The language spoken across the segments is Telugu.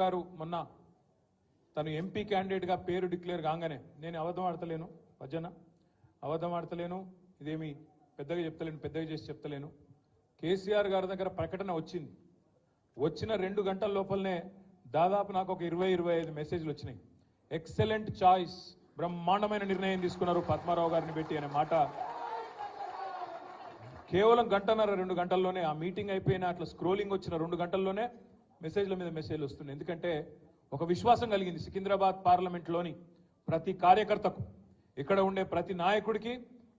గారు మొన్న తను ఎంపీ క్యాండిడేట్గా పేరు డిక్లేర్ కాగానే నేను అబద్ధం ఆడతలేను భజన. అబద్ధం ఆడతలేను ఇదేమి పెద్దగా చెప్తలేను పెద్దగా చేసి చెప్తలేను. కేసీఆర్ గారి దగ్గర ప్రకటన వచ్చింది. వచ్చిన రెండు గంటల లోపలనే దాదాపు నాకు ఒక ఇరవై ఇరవై ఐదు మెసేజ్లు వచ్చినాయి. ఎక్సలెంట్ చాయిస్ బ్రహ్మాండమైన నిర్ణయం తీసుకున్నారు పద్మారావు గారిని పెట్టి అనే మాట. కేవలం గంటన్నర రెండు గంటల్లోనే ఆ మీటింగ్ అయిపోయిన అట్లా స్క్రోలింగ్ వచ్చిన రెండు గంటల్లోనే మెసేజ్ల మీద మెసేజ్లు వస్తున్నాయి. ఎందుకంటే ఒక విశ్వాసం కలిగింది సికింద్రాబాద్ పార్లమెంట్లోని ప్రతి కార్యకర్తకు. ఇక్కడ ఉండే ప్రతి నాయకుడికి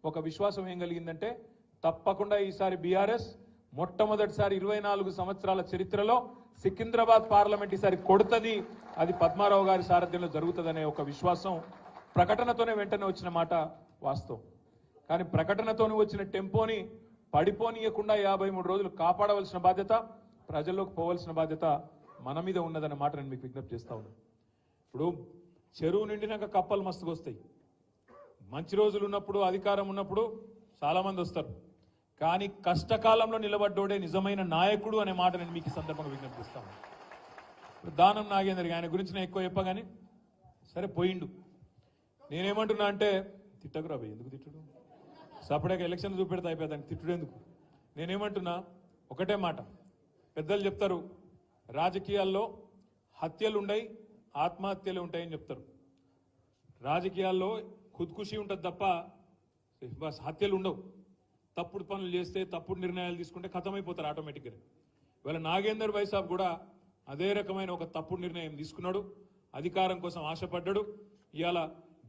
ఒక విశ్వాసం ఏం కలిగిందంటే తప్పకుండా ఈసారి బీఆర్ఎస్ మొట్టమొదటిసారి ఇరవై నాలుగు సంవత్సరాల చరిత్రలో సికింద్రాబాద్ పార్లమెంట్ ఈసారి కొడుతుంది. అది పద్మారావు గారి సారథ్యంలో జరుగుతుందనే ఒక విశ్వాసం ప్రకటనతోనే వెంటనే వచ్చిన మాట వాస్తవం. కానీ ప్రకటనతోనే వచ్చిన టెంపోని పడిపోనీయకుండా యాభై మూడు రోజులు కాపాడవలసిన బాధ్యత ప్రజల్లోకి పోవలసిన బాధ్యత మన మీద ఉన్నదన్న మాట నేను మీకు విజ్ఞప్తి చేస్తా ఉన్నాను ఇప్పుడు చెరువు నిండినాక కప్పలు మస్తుగా వస్తాయి. మంచి రోజులు ఉన్నప్పుడు అధికారం ఉన్నప్పుడు చాలామంది వస్తారు. కానీ కష్టకాలంలో నిలబడ్డోడే నిజమైన నాయకుడు అనే మాట నేను మీకు ఈ సందర్భంగా విజ్ఞప్తిస్తాను ఇప్పుడు దానం నాగేందర్ ఆయన గురించి నేను ఎక్కువ చెప్పగాని సరే పోయిండు. నేనేమంటున్నా అంటే తిట్టకురా రాబోయ్ ఎందుకు తిట్టడు? సపరేట్గా ఎలక్షన్ చూపెడితే అయిపోయి దానికి తిట్టుడు ఎందుకు నేనేమంటున్నా ఒకటే మాట. పెద్దలు చెప్తారు రాజకీయాల్లో హత్యలు ఉండయి ఆత్మహత్యలు ఉంటాయని చెప్తారు. రాజకీయాల్లో ఖుద్కుషి ఉంటుంది తప్ప బస్ హత్యలు ఉండవు తప్పుడు పనులు చేస్తే తప్పుడు నిర్ణయాలు తీసుకుంటే ఖతమైపోతారు ఆటోమేటిక్గా. ఇవాళ నాగేందర్ వైసాబ్ కూడా అదే రకమైన ఒక తప్పుడు నిర్ణయం తీసుకున్నాడు అధికారం కోసం ఆశపడ్డాడు ఇవాళ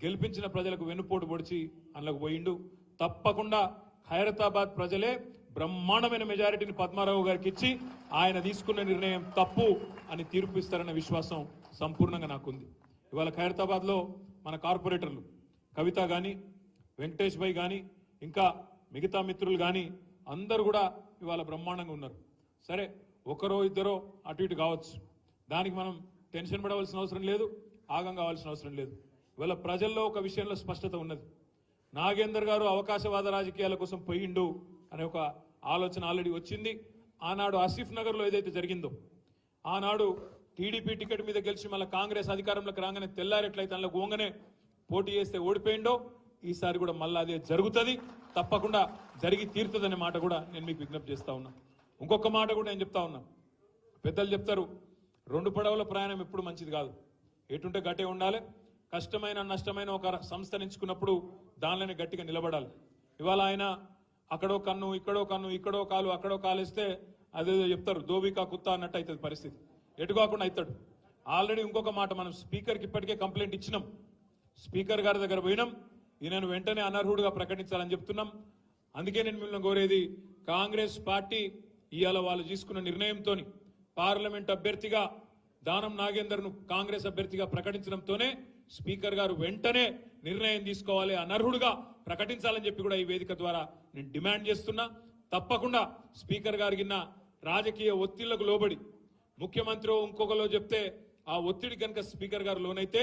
గెలిపించిన ప్రజలకు వెన్నుపోటు పొడిచి అందులోకి పోయిండు. తప్పకుండా ఖైరతాబాద్ ప్రజలే బ్రహ్మాండమైన మెజారిటీని పద్మారావు గారికి ఇచ్చి ఆయన తీసుకున్న నిర్ణయం తప్పు అని తీర్పు ఇస్తారన్న విశ్వాసం సంపూర్ణంగా నాకుంది. ఇవాళ ఖైరతాబాద్లో మన కార్పొరేటర్లు కవిత కానీ వెంకటేష్ భాయ్ కానీ ఇంకా మిగతా మిత్రులు కానీ అందరూ కూడా ఇవాళ బ్రహ్మాండంగా ఉన్నారు. సరే ఒకరో ఇద్దరో అటు ఇటు కావచ్చు. దానికి మనం టెన్షన్ పడవలసిన అవసరం లేదు ఆగం కావాల్సిన అవసరం లేదు. ఇవాళ ప్రజల్లో ఒక విషయంలో స్పష్టత ఉన్నది. నాగేందర్ గారు అవకాశవాద రాజకీయాల కోసం పోయిండు అనే ఒక ఆలోచన ఆల్రెడీ వచ్చింది. ఆనాడు ఆసిఫ్ నగర్లో ఏదైతే జరిగిందో ఆనాడు టీడీపీ టికెట్ మీద గెలిచి మళ్ళీ కాంగ్రెస్ అధికారంలోకి రాగానే తెల్లారెట్లయితే అందులో గోంగనే పోటీ చేస్తే ఓడిపోయిండో ఈసారి కూడా మళ్ళీ అదే జరుగుతుంది. తప్పకుండా జరిగి తీరుతుందనే మాట కూడా నేను మీకు విజ్ఞప్తి చేస్తా ఉన్నా. ఇంకొక మాట కూడా నేను చెప్తా ఉన్నా. పెద్దలు చెప్తారు రెండు పడవల ప్రయాణం ఎప్పుడు మంచిది కాదు. ఎటుంటే గట్టే ఉండాలి. కష్టమైన నష్టమైన ఒక సంస్థ ఎంచుకున్నప్పుడు దానిలోనే గట్టిగా నిలబడాలి. ఇవాళ ఆయన అక్కడో కన్ను ఇక్కడో కన్ను ఇక్కడో కాలు అక్కడో కాలేస్తే అదేదో చెప్తారు దోబికా కుత్తా అన్నట్టు అవుతుంది పరిస్థితి. ఎటు కాకుండా అవుతాడు ఆల్రెడీ ఇంకొక మాట మనం స్పీకర్కి ఇప్పటికే కంప్లైంట్ ఇచ్చినాం. స్పీకర్ గారి దగ్గర పోయినాం. ఈయనను వెంటనే అనర్హుడుగా ప్రకటించాలని చెప్తున్నాం. అందుకే నేను మిమ్మల్ని కోరేది కాంగ్రెస్ పార్టీ ఇవాళ వాళ్ళు తీసుకున్న నిర్ణయంతో పార్లమెంట్ అభ్యర్థిగా దానం నాగేందర్ను కాంగ్రెస్ అభ్యర్థిగా ప్రకటించడంతోనే స్పీకర్ గారు వెంటనే నిర్ణయం తీసుకోవాలి అనర్హుడుగా ప్రకటించాలని చెప్పి కూడా ఈ వేదిక ద్వారా నేను డిమాండ్ చేస్తున్నా. తప్పకుండా స్పీకర్ గారికి రాజకీయ ఒత్తిళ్ళకు లోబడి ముఖ్యమంత్రి ఇంకొకలో చెప్తే ఆ ఒత్తిడి కనుక స్పీకర్ గారు లోనైతే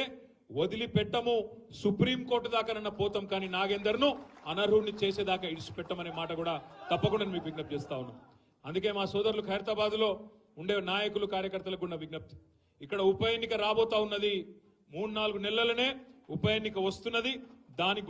వదిలిపెట్టము సుప్రీంకోర్టు దాకానన్న పోతాం కానీ నాగేందర్ను అనర్హుడిని చేసేదాకా ఇడిచిపెట్టమనే మాట కూడా తప్పకుండా మీకు విజ్ఞప్తి చేస్తా ఉన్నాను. అందుకే మా సోదరులు ఖైరతాబాద్లో ఉండే నాయకులు కార్యకర్తలకు ఉన్న విజ్ఞప్తి. ఇక్కడ ఉప ఎన్నిక రాబోతా ఉన్నది మూడు నాలుగు నెలలనే ఉప ఎన్నిక వస్తున్నది. దానికి